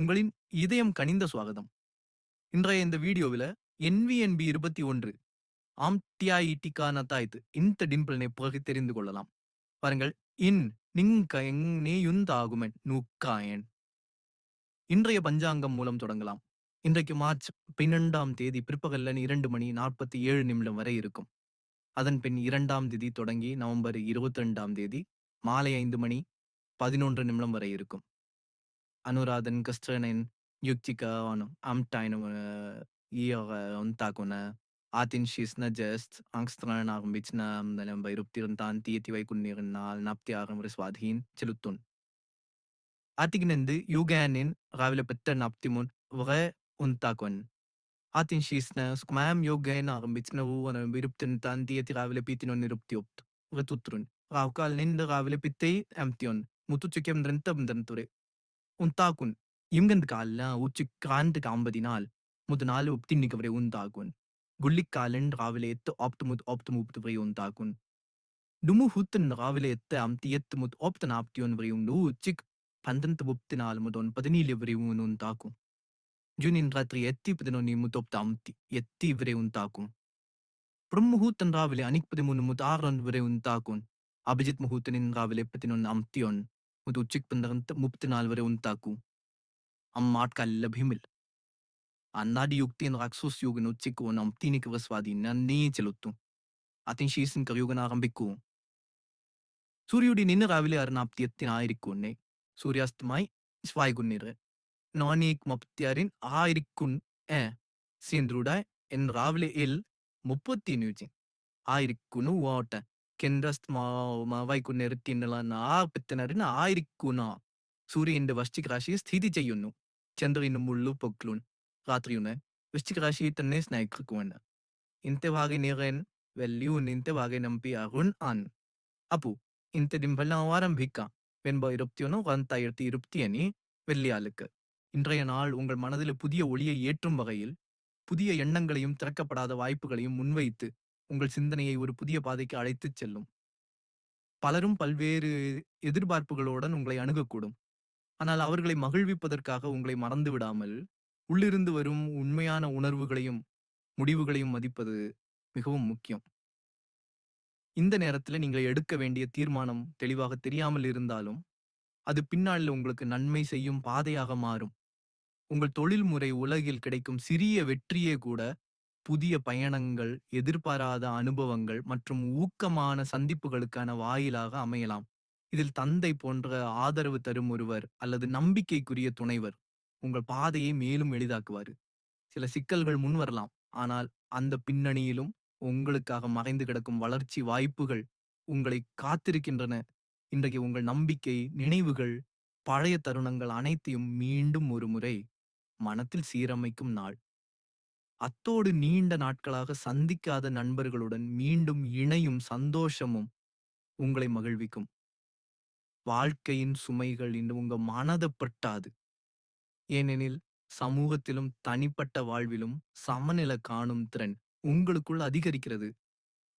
உங்களின் இதயம் கனிந்த சுவாகதம். இன்றைய இந்த வீடியோவில் என்விஎன்பி இருபத்தி ஒன்று ஆம்டியாயிட்டிக்கான தாய்த்து இந்த டிம்பிள்னை பிறகு தெரிந்து கொள்ளலாம். பாருங்கள் இன் நிங்க நேயுந்தாகுமென் நூக்காயன் இன்றைய பஞ்சாங்கம் மூலம் தொடங்கலாம். இன்றைக்கு மார்ச் பன்னிரெண்டாம் தேதி பிற்பகல்லன் இரண்டு மணி நாற்பத்தி ஏழு நிமிடம் வரை இருக்கும். அதன் பின் இரண்டாம் தேதி தொடங்கி நவம்பர் இருபத்தி ரெண்டாம் தேதி மாலை ஐந்து மணி பதினொன்று நிமிடம் வரை இருக்கும். அனுராதன் கஸ்டனன் யுக்திகா amtaino ihre untakuna atin shisna just angstran armbitsna dalam bayrup tan tieti way kunnirnal napti aram reswadhin celutun atignendi yuganin ravile petta naptimun vre untakon atin shisna skmam yugain armbitsna ru bayrup tan tieti ravile pitinon niruptiopt vre tutrun ravkal nind ravile pittei amtion mutuchukem drentam drenture untakun imgand kalla uchikrant kambadinal ಮುದನಾಲು ಉಪ್ತಿನ್ನಿಗವರೆ ಉಂದಾಗುನ್ ಗುಳ್ಳಿಕ್ಕಾಲನ್ ರಾವಿಲೆ ಎತ್ತು ಆಪ್ತ ಮುದ್ ಆಪ್ತ ಮುಪ್ತವರೆ ಉಂದಾಗುನ್ ಡುಮು ಹುತ್ತನ್ ರಾವಿಲೆ ಎತ್ತ ಅಮ್ತಿ ಎತ್ತು ಮುದ್ ಆಪ್ತನ ಆಪ್ತಿಯೋನ್ ವರೆ ಉಂಡು ಚಿಕ್ ಪಂದಂತ ಉಪ್ತಿನಾಲ್ ಮುದೊನ್ ಪದನೀಲಿ ವರೆ ಉನ್ ಉಂತಾಕು ಜುನಿನ್ ರಾತ್ರಿ ಎತ್ತಿ ಪದನೋ ನೀ ಮುತ್ತೊಪ್ತ ಅಮ್ತಿ ಎತ್ತಿ ವರೆ ಉಂತಾಕು ಬ್ರಹ್ಮಹೂತನ್ ರಾವಿಲೆ ಅನಿಕ್ ಪದಿ ಮುನ್ ಮುದ್ ಆರನ್ ವರೆ ಉಂತಾಕುನ್ ಅಭಿಜಿತ್ ಮುಹೂತನಿನ್ ರಾವಿಲೆ ಪತಿನೊನ್ ಅಮ್ತಿಯೋನ್ उद्योजकपणापर्यंत मुक्त नालवरे उंटाकू అమ్మాట్కల్ల భీమిల్ అన్నాడి యుక్తిని రాక్షస యుగను చిక్కువనం తీనికి వస్వాదీన నీచెలుత్తు అతని శీసిన కలియుగన ఆరంభిక్కు സൂര്യയുടെ നിന്ന രാവിലെ അറുനാപ്തിയത്തിനായിരിക്കുന്നെ സൂര്യാസ്തമായി സ്വായികുന്നിർ നോനീക് മപ്തിയാരിൻ ആയിരിക്കും ഏ സീന്ദ്രൂഡായ് എൻ രാവിലെ എൽ മുപ്പത്തിനൂജി ആയിരിക്കുന്നു ഓട്ട కెన్రస్త్ మా మా వైకున్నెరు తిన్నల నా పెత్తనడిన ఆయిరిక్కున സൂര്യന്റെ വൃശ്ചിക രാശിയിൽ സ്ഥിതി ചെയ്യുന്നു ചന്ദ്രന്റെ മുള്ളു പൊക്ലൂൺ രാത്രിയുന് വൃശ്ചിക രാശിയിൽ തന്നെ സ്നേഹിക്കുവാണ് ഇന്നത്തെ ഭാഗ നിറയൻ വെല്ലിയൂൻ ഇന്നത്തെ ഭാഗ നമ്പി അരുൺ ആൻ അപ്പു ഇന്നത്തെ ദിമ്പെല്ലാം ആരംഭിക്കാം വെൺപ ഇരുപത്തിയൊന്ന് രണ്ടായിരത്തി ഇരുപത്തിയനി വെള്ളിയാളുക്ക് இன்றைய நாள் உங்கள் மனதில் புதிய ஒளியை ஏற்றும் வகையில் புதிய எண்ணங்களையும் திறக்கப்படாத வாய்ப்புகளையும் முன்வைத்து உங்கள் சிந்தனையை ஒரு புதிய பாதைக்கு அழைத்துச் செல்லும். பலரும் பல்வேறு எதிர்பார்ப்புகளுடன் உங்களை அணுகக்கூடும். ஆனால் அவர்களை மகிழ்விப்பதற்காக உங்களை மறந்து விடாமல் உள்ளிருந்து வரும் உண்மையான உணர்வுகளையும் முடிவுகளையும் மதிப்பது மிகவும் முக்கியம். இந்த நேரத்தில் நீங்கள் எடுக்க வேண்டிய தீர்மானம் தெளிவாக தெரியாமல் இருந்தாலும் அது பின்னாளில் உங்களுக்கு நன்மை செய்யும் பாதையாக மாறும். உங்கள் தொழில்முறை உலகில் கிடைக்கும் சிறிய வெற்றியே கூட புதிய பயணங்கள் எதிர்பாராத அனுபவங்கள் மற்றும் ஊக்கமான சந்திப்புகளுக்கான வாயிலாக அமையலாம். இதில் தந்தை போன்ற ஆதரவு தரும் ஒருவர் அல்லது நம்பிக்கைக்குரிய துணைவர் உங்கள் பாதையை மேலும் எளிதாக்குவாரு. சில சிக்கல்கள் முன் வரலாம். ஆனால் அந்த பின்னணியிலும் உங்களுக்காக மறைந்து கிடக்கும் வளர்ச்சி வாய்ப்புகள் உங்களை காத்திருக்கின்றன. இன்றைக்கு உங்கள் நம்பிக்கை நினைவுகள் பழைய தருணங்கள் அனைத்தையும் மீண்டும் ஒரு முறை மனத்தில் சீரமைக்கும் நாள். அத்தோடு நீண்ட நாட்களாக சந்திக்காத நண்பர்களுடன் மீண்டும் இணையும் சந்தோஷமும் உங்களை மகிழ்விக்கும். வாழ்க்கையின் சுமைகள் இன்று உங்க மனதை பட்டாது. ஏனெனில் சமூகத்திலும் தனிப்பட்ட வாழ்விலும் சமநிலை காணும் திறன் உங்களுக்குள் அதிகரிக்கிறது.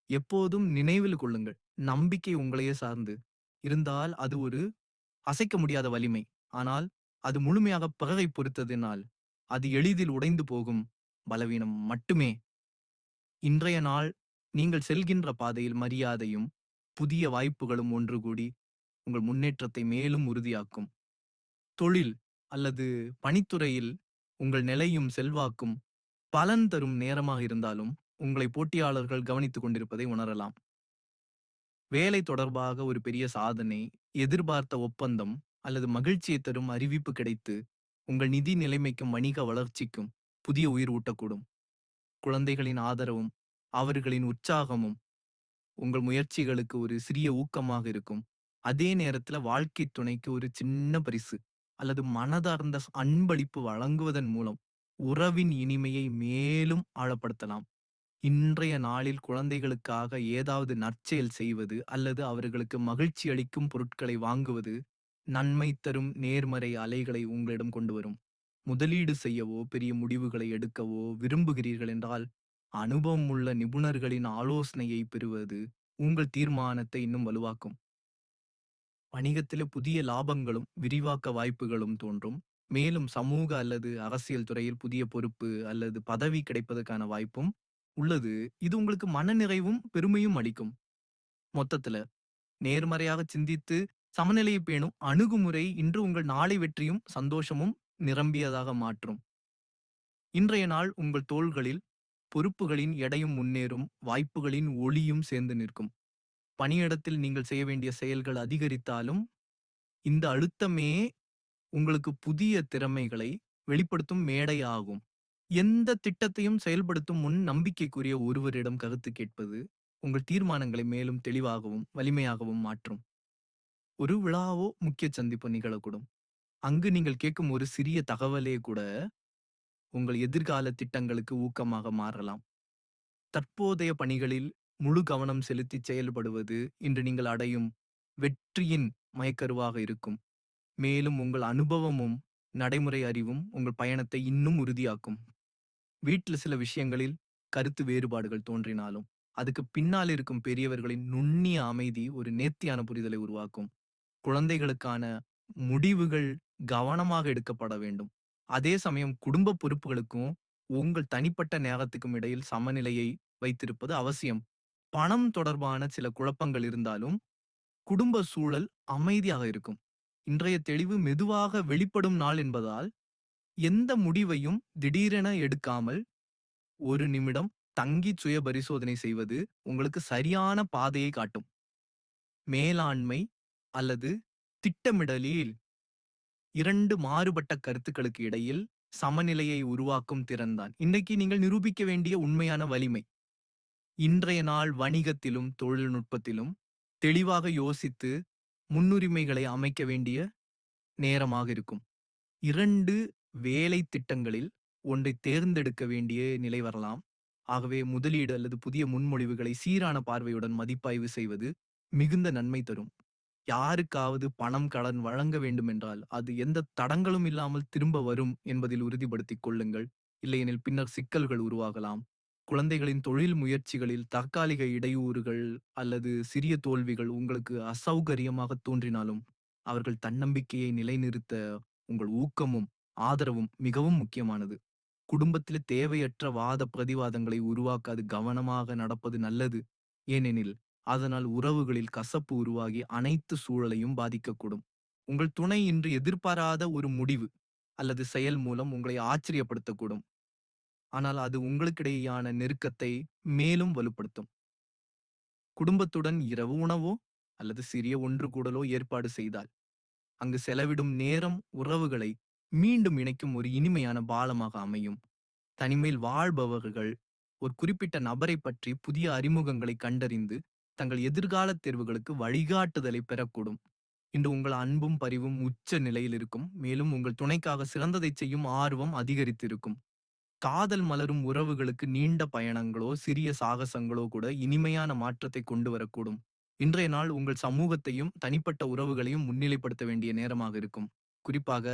எப்போதும் நினைவில் கொள்ளுங்கள் நம்பிக்கை உங்களையே சார்ந்து இருந்தால் அது ஒரு அசைக்க முடியாத வலிமை. ஆனால் அது முழுமையாக பிறகை பொறுத்ததினால் அது எளிதில் உடைந்து போகும் பலவீனம் மட்டுமே. இன்றைய நாள் நீங்கள் செல்கின்ற பாதையில் மரியாதையும் புதிய வாய்ப்புகளும் ஒன்று கூடி உங்கள் முன்னேற்றத்தை மேலும் உறுதியாக்கும். தொழில் அல்லது பணித்துறையில் உங்கள் நிலையும் செல்வாக்கும் பலன் தரும் நேரமாக இருந்தாலும் உங்களை போட்டியாளர்கள் கவனித்துக் கொண்டிருப்பதை உணரலாம். வேலை தொடர்பாக ஒரு பெரிய சாதனை எதிர்பார்த்த ஒப்பந்தம் அல்லது மகிழ்ச்சியை தரும் அறிவிப்பு கிடைத்து உங்கள் நிதி நிலைமைக்கும் வணிக வளர்ச்சிக்கும் புதிய உயிர் ஊட்டக்கூடும். குழந்தைகளின் ஆதரவும் அவர்களின் உற்சாகமும் உங்கள் முயற்சிகளுக்கு ஒரு சிறிய ஊக்கமாக இருக்கும். அதே நேரத்துல வாழ்க்கை துணைக்கு ஒரு சின்ன பரிசு அல்லது மனதார்ந்த அன்பளிப்பு வழங்குவதன் மூலம் உறவின் இனிமையை மேலும் ஆழப்படுத்தலாம். இன்றைய நாளில் குழந்தைகளுக்காக ஏதாவது நற்செயல் செய்வது அல்லது அவர்களுக்கு மகிழ்ச்சி அளிக்கும் பொருட்களை வாங்குவது நன்மை தரும் நேர்மறை அலைகளை உங்களிடம் கொண்டு வரும். முதலீடு செய்யவோ பெரிய முடிவுகளை எடுக்கவோ விரும்புகிறீர்கள் என்றால் அனுபவம் உள்ள நிபுணர்களின் ஆலோசனையை பெறுவது உங்கள் தீர்மானத்தை இன்னும் வலுவாக்கும் வணிகத்தில புதிய லாபங்களும் விரிவாக்க வாய்ப்புகளும் தோன்றும் மேலும் சமூக அல்லது அரசியல் துறையில் புதிய பொறுப்பு அல்லது பதவி கிடைப்பதற்கான வாய்ப்பும் உள்ளது. இது உங்களுக்கு மனநிறைவும், பெருமையும் அளிக்கும். மொத்தத்துல நேர்மறையாக சிந்தித்து சமநிலையை பேணும் அணுகுமுறை இன்று உங்கள் நாளை வெற்றியும், சந்தோஷமும் நிரம்பியதாக மாற்றும். இன்றைய நாள் உங்கள் தோள்களில் பொறுப்புகளின் எடையும் முன்னேறும், வாய்ப்புகளின் ஒளியும் சேர்ந்து நிற்கும். பணியிடத்தில் நீங்கள் செய்ய வேண்டிய செயல்கள் அதிகரித்தாலும், இந்த அழுத்தமே உங்களுக்கு புதிய திறமைகளை வெளிப்படுத்தும் மேடையாகும். எந்த திட்டத்தையும் செயல்படுத்தும் முன் நம்பிக்கைக்குரிய ஒருவரிடம் கருத்து கேட்பது, உங்கள் தீர்மானங்களை மேலும் தெளிவாகவும், வலிமையாகவும் மாற்றும். ஒரு விழாவோ, முக்கிய சந்திப்பு நிகழக்கூடும். அங்கு நீங்கள் கேட்கும் ஒரு சிறிய தகவலே கூட, உங்கள் எதிர்கால திட்டங்களுக்கு ஊக்கமாக மாறலாம். தற்போதைய பணிகளில் முழு கவனம் செலுத்தி செயல்படுவது, இன்று நீங்கள் அடையும் வெற்றியின் மயக்கருவாக இருக்கும். மேலும் உங்கள் அனுபவமும், நடைமுறை அறிவும் உங்கள் பயணத்தை இன்னும் உறுதியாக்கும். வீட்டில் சில விஷயங்களில் கருத்து வேறுபாடுகள் தோன்றினாலும், அதுக்கு பின்னால் இருக்கும் பெரியவர்களின் நுண்ணிய அமைதி ஒரு நேர்த்தியான புரிதலை உருவாக்கும். குழந்தைகளுக்கான முடிவுகள் கவனமாக எடுக்கப்பட வேண்டும். அதே சமயம் குடும்ப பொறுப்புகளுக்கும், உங்கள் தனிப்பட்ட நேரத்துக்கும் இடையில் சமநிலையை வைத்திருப்பது அவசியம். பணம் தொடர்பான சில குழப்பங்கள் இருந்தாலும், குடும்ப சூழல் அமைதியாக இருக்கும். இன்றைய தெளிவு மெதுவாக வெளிப்படும் நாள் என்பதால், எந்த முடிவையும் திடீரென எடுக்காமல், ஒரு நிமிடம் தங்கி சுய பரிசோதனை செய்வது உங்களுக்கு சரியான பாதையை காட்டும். மேலாண்மை அல்லது திட்டமிடலில் இரண்டு மாறுபட்ட கருத்துக்களுக்கு இடையில் சமநிலையை உருவாக்கும் திறன்தான் இன்னைக்கு நீங்கள் நிரூபிக்க வேண்டிய உண்மையான வலிமை. இன்றைய நாள் வணிகத்திலும், தொழில்நுட்பத்திலும் தெளிவாக யோசித்து முன்னுரிமைகளை அமைக்க வேண்டிய நேரமாக இருக்கும். இரண்டு வேலை திட்டங்களில் ஒன்றை தேர்ந்தெடுக்க வேண்டிய நிலை வரலாம். ஆகவே முதலீடு அல்லது புதிய முன்மொழிவுகளை சீரான பார்வையுடன் மதிப்பாய்வு செய்வது மிகுந்த நன்மை தரும். யாருக்காவது பணம் கடன் வழங்க வேண்டுமென்றால், அது எந்த தடங்கலும் இல்லாமல் திரும்ப வரும் என்பதில் உறுதிப்படுத்திக் கொள்ளுங்கள். இல்லையெனில் பின்னர் சிக்கல்கள் உருவாகலாம். குழந்தைகளின் தொழில் முயற்சிகளில் தற்காலிக இடையூறுகள் அல்லது சிறிய தோல்விகள் உங்களுக்கு அசௌகரியமாக தோன்றினாலும், அவர்கள் தன்னம்பிக்கையை நிலைநிறுத்த உங்கள் ஊக்கமும், ஆதரவும் மிகவும் முக்கியமானது. குடும்பத்தில் தேவையற்ற வாத பிரதிவாதங்களை உருவாக்காது கவனமாக நடப்பது நல்லது. ஏனெனில், அதனால் உறவுகளில் கசப்பு உருவாகி அனைத்து சூழலையும் பாதிக்கக்கூடும். உங்கள் துணை இன்று எதிர்பாராத ஒரு முடிவு அல்லது செயல் மூலம் உங்களை ஆச்சரியப்படுத்தக்கூடும். ஆனால் அது உங்களுக்கிடையேயான நெருக்கத்தை மேலும் வலுப்படுத்தும். குடும்பத்துடன் இரவு உணவோ அல்லது சிறிய ஒன்று கூடலோ ஏற்பாடு செய்தால், அங்கு செலவிடும் நேரம் உறவுகளை மீண்டும் இணைக்கும் ஒரு இனிமையான பாலமாக அமையும். தனிமையில் வாழ்பவர்கள் ஒரு குறிப்பிட்ட நபரைப் பற்றி புதிய அறிமுகங்களை கண்டறிந்து, தங்கள் எதிர்கால தேர்வுகளுக்கு வழிகாட்டுதலை பெறக்கூடும். இன்று உங்கள் அன்பும் பரிவும் உச்ச நிலையில் இருக்கும். மேலும் உங்கள் துணைக்காக சிறந்ததைச் செய்யும் ஆர்வம் அதிகரித்திருக்கும். காதல் மலரும் உறவுகளுக்கு நீண்ட பயணங்களோ, சிறிய சாகசங்களோ கூட இனிமையான மாற்றத்தை கொண்டு வரக்கூடும். இன்றைய நாள் உங்கள் சமூகத்தையும், தனிப்பட்ட உறவுகளையும் முன்னிலைப்படுத்த வேண்டிய நேரமாக இருக்கும். குறிப்பாக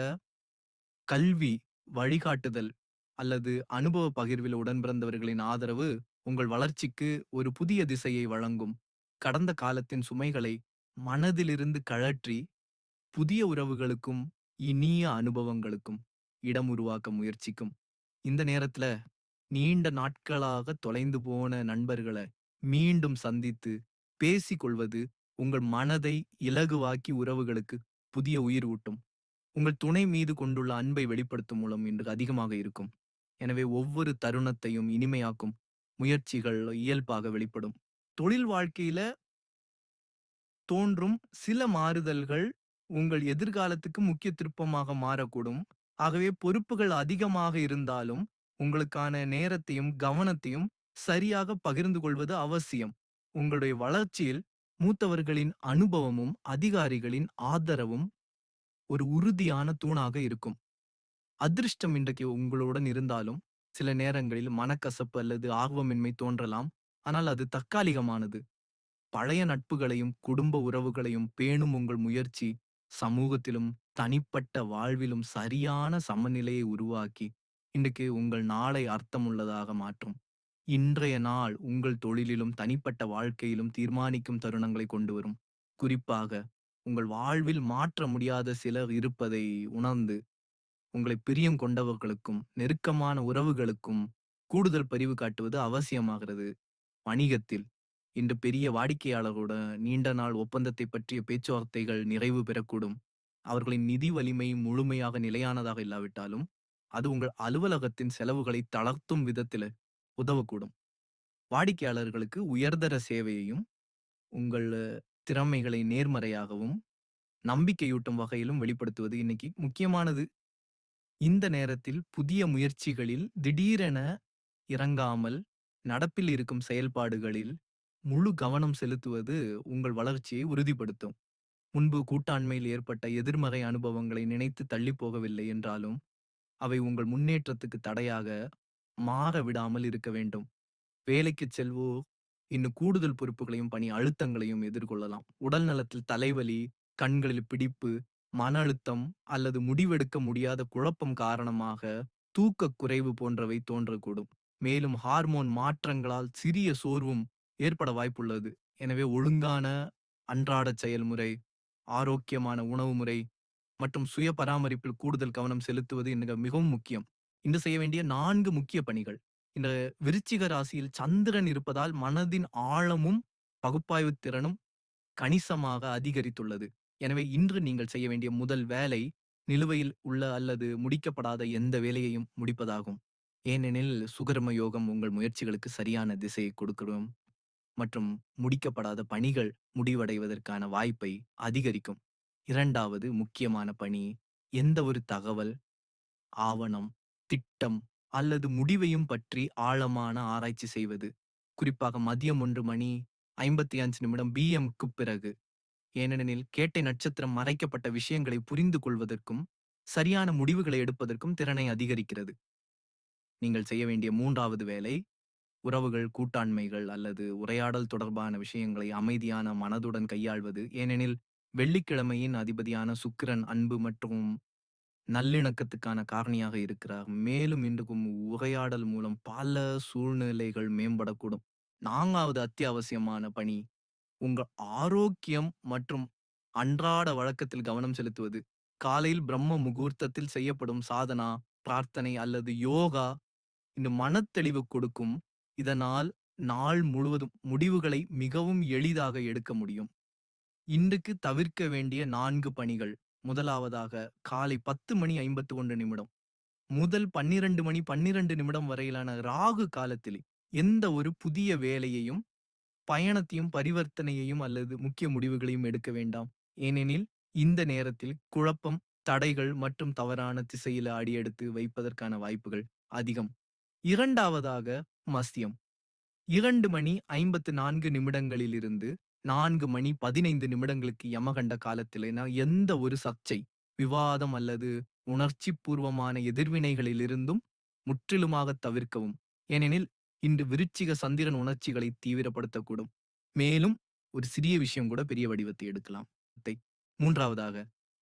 கல்வி, வழிகாட்டுதல் அல்லது அனுபவ பகிர்வில் உடன்பிறந்தவர்களின் ஆதரவு உங்கள் வளர்ச்சிக்கு ஒரு புதிய திசையை வழங்கும். கடந்த காலத்தின் சுமைகளை மனதிலிருந்து கழற்றி, புதிய உறவுகளுக்கும், இனிய அனுபவங்களுக்கும் இடம் உருவாக்க முயற்சிக்கும். இந்த நேரத்துல நீண்ட நாட்களாக தொலைந்து போன நண்பர்கள மீண்டும் சந்தித்து பேசிக் கொள்வது உங்கள் மனதை இலகுவாக்கி உறவுகளுக்கு புதிய உயிர் ஊட்டும். உங்கள் துணை மீது கொண்டுள்ள அன்பை வெளிப்படுத்தும் மூலம் இன்று அதிகமாக இருக்கும். எனவே ஒவ்வொரு தருணத்தையும் இனிமையாக்கும் முயற்சிகள் இயல்பாக வெளிப்படும். தொழில் வாழ்க்கையில தோன்றும் சில மாறுதல்கள் உங்கள் எதிர்காலத்துக்கு முக்கிய திருப்பமாக மாறக்கூடும். ஆகவே பொறுப்புகள் அதிகமாக இருந்தாலும், உங்களுக்கான நேரத்தையும், கவனத்தையும் சரியாக பகிர்ந்து கொள்வது அவசியம். உங்களுடைய வளர்ச்சியில் மூத்தவர்களின் அனுபவமும், அதிகாரிகளின் ஆதரவும் ஒரு உறுதியான தூணாக இருக்கும். அதிர்ஷ்டம் இன்றைக்கு உங்களுடன் இருந்தாலும், சில நேரங்களில் மனக்கசப்பு அல்லது ஆர்வமின்மை தோன்றலாம். ஆனால் அது தற்காலிகமானது. பழைய நட்புகளையும், குடும்ப உறவுகளையும் பேணும் உங்கள் முயற்சி, சமூகத்திலும், தனிப்பட்ட வாழ்விலும் சரியான சமநிலையை உருவாக்கி, இன்றைக்கு உங்கள் நாளை அர்த்தமுள்ளதாக மாற்றும். இன்றைய நாள் உங்கள் தொழிலிலும், தனிப்பட்ட வாழ்க்கையிலும் தீர்மானிக்கும் தருணங்களை கொண்டு வரும். குறிப்பாக, உங்கள் வாழ்வில் மாற்ற முடியாத சிலர் இருப்பதை உணர்ந்து, உங்களை பிரியம் கொண்டவர்களுக்கும் நெருக்கமான உறவுகளுக்கும் கூடுதல் பரிவு காட்டுவது அவசியமாகிறது வணிகத்தில் இன்று பெரிய வாடிக்கையாளரோட நீண்ட நாள் ஒப்பந்தத்தை பற்றிய பேச்சுவார்த்தைகள் நிறைவு பெறக்கூடும். அவர்களின் நிதி வலிமை முழுமையாக நிலையானதாக இல்லாவிட்டாலும் அது உங்கள் அலுவலகத்தின் செலவுகளை தளர்த்தும் விதத்தில் உதவக்கூடும். வாடிக்கையாளர்களுக்கு உயர்தர சேவையையும் உங்கள் திறமைகளை நேர்மறையாகவும் நம்பிக்கையூட்டும் வகையிலும் வெளிப்படுத்துவது இன்னைக்கு முக்கியமானது. இந்த நேரத்தில் புதிய முயற்சிகளில் திடீரென இறங்காமல் நடப்பில் இருக்கும் செயல்பாடுகளில் முழு கவனம் செலுத்துவது உங்கள் வளர்ச்சியை உறுதிப்படுத்தும். முன்பு கூட்டாண்மையில் ஏற்பட்ட எதிர்மறை அனுபவங்களை நினைத்து தள்ளிப்போகவில்லை என்றாலும் அவை உங்கள் முன்னேற்றத்துக்கு தடையாக மாற விடாமல் இருக்க வேண்டும். வேலைக்கு செல்வோர் இன்னும் கூடுதல் பொறுப்புகளையும் பணி அழுத்தங்களையும் எதிர்கொள்ளலாம். உடல் நலத்தில் தலைவலி கண்களில் பிடிப்பு மன அழுத்தம் அல்லது முடிவெடுக்க முடியாத குழப்பம் காரணமாக தூக்கக் குறைவு போன்றவை தோன்றக்கூடும். மேலும் ஹார்மோன் மாற்றங்களால் சிறிய சோர்வும் ஏற்பட வாய்ப்புள்ளது. எனவே ஒழுங்கான அன்றாட செயல்முறை ஆரோக்கியமான உணவு முறை மற்றும் சுய பராமரிப்பில் கூடுதல் கவனம் செலுத்துவது இன்னும் மிகவும் முக்கியம். இன்று செய்ய வேண்டிய நான்கு முக்கிய பணிகள். இந்த விருச்சிக ராசியில் சந்திரன் இருப்பதால் மனதின் ஆழமும் பகுப்பாய்வு திறனும் கணிசமாக அதிகரித்துள்ளது. எனவே இன்று நீங்கள் செய்ய வேண்டிய முதல் வேலை நிலுவையில் உள்ள அல்லது முடிக்கப்படாத எந்த வேலையையும் முடிப்பதாகும். ஏனெனில் சுகர்ம யோகம் உங்கள் முயற்சிகளுக்கு சரியான திசையை கொடுக்கணும். மற்றும் முடிக்கப்படாத பணிகள் முடிவடைவதற்கான வாய்ப்பை அதிகரிக்கும். இரண்டாவது முக்கியமான பணி எந்த ஒரு தகவல் ஆவணம் திட்டம் அல்லது முடிவையும் பற்றி ஆழமான ஆராய்ச்சி செய்வது. குறிப்பாக மதியம் ஒன்று மணி ஐம்பத்தி அஞ்சு நிமிடம் பிஎம்க்கு பிறகு. ஏனெனில் கேட்டை நட்சத்திரம் மறைக்கப்பட்ட விஷயங்களை புரிந்து கொள்வதற்கும் சரியான முடிவுகளை எடுப்பதற்கும் திறனை அதிகரிக்கிறது. நீங்கள் செய்ய வேண்டிய மூன்றாவது வேலை உறவுகள் கூட்டாண்மைகள் அல்லது உரையாடல் தொடர்பான விஷயங்களை அமைதியான மனதுடன் கையாள்வது. ஏனெனில் வெள்ளிக்கிழமையின் அதிபதியான சுக்கிரன் அன்பு மற்றும் நல்லிணக்கத்துக்கான காரணியாக இருக்கிறார். மேலும் இன்றுக்கும் உரையாடல் மூலம் பல சூழ்நிலைகள் மேம்படக்கூடும். நான்காவது அத்தியாவசியமான பணி உங்கள் ஆரோக்கியம் மற்றும் அன்றாட வழக்கத்தில் கவனம் செலுத்துவது. காலையில் பிரம்ம முகூர்த்தத்தில் செய்யப்படும் சாதனா பிரார்த்தனை அல்லது யோகா இந்த மனத்தெளிவு கொடுக்கும் இதனால் நாள் முழுவதும் முடிவுகளை மிகவும் எளிதாக எடுக்க முடியும். இன்றுக்கு தவிர்க்க வேண்டிய நான்கு பணிகள். முதலாவதாக காலை பத்து மணி ஐம்பத்து ஒன்று நிமிடம். முதல் பன்னிரண்டு மணி பன்னிரண்டு நிமிடம் வரையிலான ராகு காலத்தில் எந்த ஒரு புதிய வேலையையும் பயணத்தையும் பரிவர்த்தனையையும் அல்லது முக்கிய முடிவுகளையும் எடுக்க வேண்டாம். ஏனெனில் இந்த நேரத்தில் குழப்பம் தடைகள் மற்றும் தவறான திசையில் அடியெடுத்து வைப்பதற்கான வாய்ப்புகள் அதிகம். இரண்டாவதாக மஸ்தியம். இரண்டு மணி ஐம்பத்து நான்கு நிமிடங்களிலிருந்து நான்கு மணி பதினைந்து நிமிடங்களுக்கு யமகண்ட காலத்திலேனா எந்த ஒரு சர்ச்சை விவாதம் அல்லது உணர்ச்சி பூர்வமான எதிர்வினைகளிலிருந்தும் முற்றிலுமாக தவிர்க்கவும். ஏனெனில் இன்று விருச்சிக சந்திரன் உணர்ச்சிகளை தீவிரப்படுத்தக்கூடும். மேலும் ஒரு சிறிய விஷயம் கூட பெரிய வடிவத்தை எடுக்கலாம். மூன்றாவதாக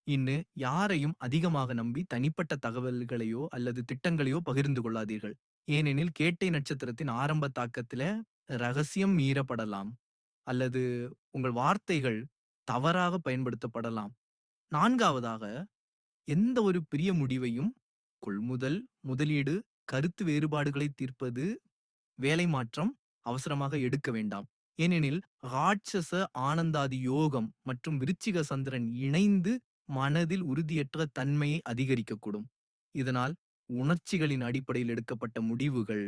இன்னு யாரையும் அதிகமாக நம்பி தனிப்பட்ட தகவல்களையோ அல்லது திட்டங்களையோ பகிர்ந்து கொள்ளாதீர்கள். ஏனெனில் கேட்டை நட்சத்திரத்தின் ஆரம்ப தாக்கத்தில ரகசியம் மீறப்படலாம். அல்லது உங்கள் வார்த்தைகள் தவறாக பயன்படுத்தப்படலாம். நான்காவதாக எந்த ஒரு பெரிய முடிவையும் கொள்முதல் முதலீடு கருத்து வேறுபாடுகளை தீர்ப்பது வேலை மாற்றம் அவசரமாக எடுக்க வேண்டாம். ஏனெனில் ராட்சச ஆனந்தாதி யோகம் மற்றும் விருச்சிக சந்திரன் இணைந்து மனதில் உறுதியற்ற தன்மையை அதிகரிக்கக்கூடும். இதனால் உணர்ச்சிகளின் அடிப்படையில் எடுக்கப்பட்ட முடிவுகள்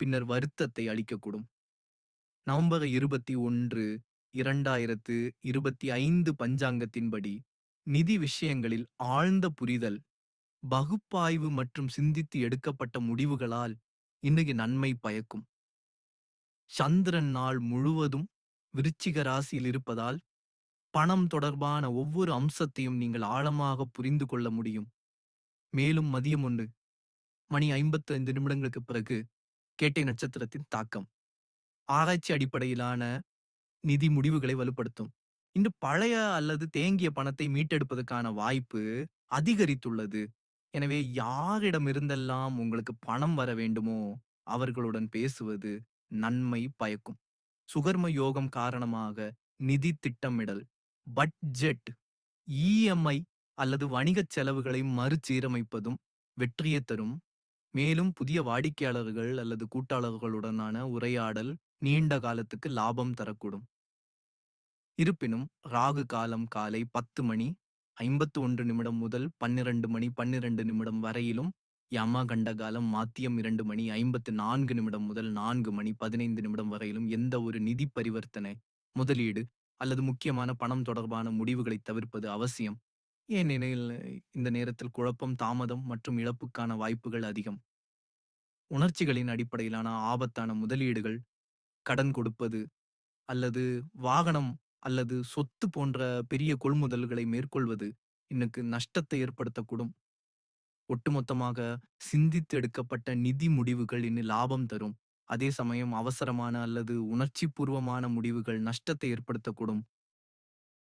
பின்னர் வருத்தத்தை அளிக்கக்கூடும். நவம்பர் இருபத்தி ஒன்று இரண்டாயிரத்து இருபத்தி ஐந்து பஞ்சாங்கத்தின்படி நிதி விஷயங்களில் ஆழ்ந்த புரிதல் பகுப்பாய்வு மற்றும் சிந்தித்து எடுக்கப்பட்ட முடிவுகளால் இன்னைக்கு நன்மை பயக்கும். சந்திரன் நாள் முழுவதும் விருச்சிக ராசியில் இருப்பதால் பணம் தொடர்பான ஒவ்வொரு அம்சத்தையும் நீங்கள் ஆழமாக புரிந்து கொள்ள முடியும். மேலும் மதியம் ஒன்று மணி ஐம்பத்து ஐந்து நிமிடங்களுக்கு பிறகு கேட்டை நட்சத்திரத்தின் தாக்கம். ஆராய்ச்சி அடிப்படையிலான நிதி முடிவுகளை வலுப்படுத்தும். இன்று பழைய அல்லது தேங்கிய பணத்தை மீட்டெடுப்பதற்கான வாய்ப்பு அதிகரித்துள்ளது. எனவே யாரிடமிருந்தெல்லாம் உங்களுக்கு பணம் வர வேண்டுமோ அவர்களுடன் பேசுவது நன்மை பயக்கும். சுகர்ம யோகம் காரணமாக நிதி திட்டமிடல் பட்ஜெட் இஎம்ஐ அல்லது வணிகச் செலவுகளை மறுசீரமைப்பதும் வெற்றியை தரும். மேலும் புதிய வாடிக்கையாளர்கள் அல்லது கூட்டாளர்களுடனான உரையாடல் நீண்ட காலத்துக்கு லாபம் தரக்கூடும். இருப்பினும் ராகு காலம் காலை பத்து மணி ஐம்பத்து ஒன்று நிமிடம் முதல் பன்னிரண்டு மணி பன்னிரண்டு நிமிடம் வரையிலும் யமகண்ட காலம் மாத்தியம் இரண்டு மணி ஐம்பத்து நான்கு நிமிடம் முதல் நான்கு மணி பதினைந்து நிமிடம் வரையிலும் எந்த ஒரு நிதி பரிவர்த்தனை முதலீடு அல்லது முக்கியமான பணம் தொடர்பான முடிவுகளை தவிர்ப்பது அவசியம். ஏன் ஏனெனில் இந்த நேரத்தில் குழப்பம் தாமதம் மற்றும் இழப்புக்கான வாய்ப்புகள் அதிகம்? உணர்ச்சிகளின் அடிப்படையிலான ஆபத்தான முதலீடுகள் கடன் கொடுப்பது அல்லது வாகனம் அல்லது சொத்து போன்ற பெரிய கொள்முதல்களை மேற்கொள்வது இன்னுக்கு நஷ்டத்தை ஏற்படுத்தக்கூடும். ஒட்டுமொத்தமாக சிந்தித்து எடுக்கப்பட்ட நிதி முடிவுகள் இன்னும் லாபம் தரும். அதே சமயம் அவசரமான அல்லது உணர்ச்சிபூர்வமான முடிவுகள் நஷ்டத்தை ஏற்படுத்தக்கூடும்.